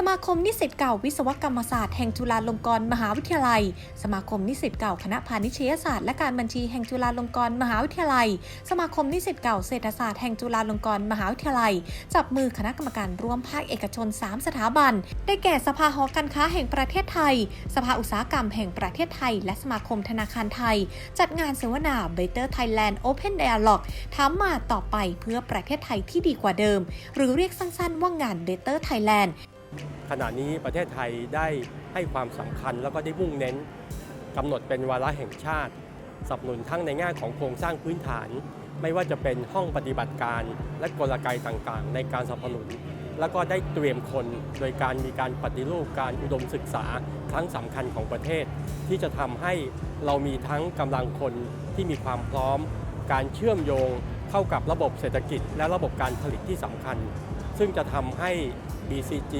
สมาคมนิสิตเก่าวิศวกรรมศาสตร์แห่งจุฬาลงกรณ์มหาวิทยาลัย สมาคมนิสิตเก่าคณะพาณิชยศาสตร์และการบัญชีแห่งจุฬาลงกรณ์มหาวิทยาลัย สมาคมนิสิตเก่าเศรษฐศาสตร์แห่งจุฬาลงกรณ์มหาวิทยาลัย จับมือคณะกรรมการร่วมภาคเอกชน 3 สถาบัน ได้แก่สภาหอการค้าแห่งประเทศไทย สภาอุตสาหกรรมแห่งประเทศไทย และสมาคมธนาคารไทย จัดงานเสวนา Better Thailand Open Dialogue ถามมาต่อไปเพื่อประเทศไทยที่ดีกว่าเดิม หรือเรียกสั้นๆว่างาน Better Thailand ขณะนี้ประเทศไทยได้ให้ความสำคัญแล้วก็ได้มุ่งเน้นกำหนดเป็นวาระแห่งชาติสนับสนุนทั้งในแง่ของโครงสร้างพื้นฐาน ไม่ว่าจะเป็นห้องปฏิบัติการ และกลไกต่างๆ ในการสนับสนุน แล้วก็ได้เตรียมคนโดยการมีการปฏิรูปการอุดมศึกษาครั้งสำคัญของประเทศ ที่จะทำให้เรามีทั้งกำลังคนที่มีความพร้อม การเชื่อมโยงเข้ากับระบบเศรษฐกิจ และระบบการผลิตที่สำคัญ ซึ่งจะทำให้ BCG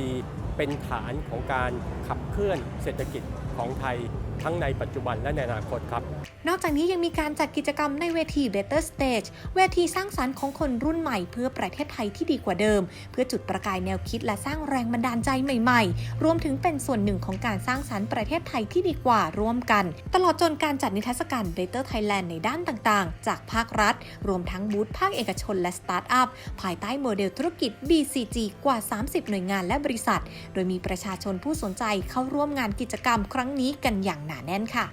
เป็นฐานของการขับเคลื่อนเศรษฐกิจของไทยทั้งในปัจจุบันและในอนาคตครับ นอกจากนี้ยังมีการจัดกิจกรรมในเวที Better Stage เวทีสร้างสรรค์ของคนรุ่นใหม่เพื่อประเทศไทยที่ดีกว่าเดิม เพื่อจุดประกายแนวคิดและสร้างแรงบันดาลใจใหม่ๆ รวมถึงเป็นส่วนหนึ่งของการสร้างสรรค์ประเทศไทยที่ดีกว่าร่วมกัน ตลอดจนการจัดนิทรรศการ Better Thailand ในด้านต่างๆ จากภาครัฐ รวมทั้งบูธภาคเอกชนและสตาร์ทอัพภายใต้โมเดลธุรกิจ BCG กว่า 30 หน่วยงานและบริษัท โดยมีประชาชนผู้สนใจเข้าร่วมงานกิจกรรมครั้งนี้กันอย่างหนาแน่นค่ะ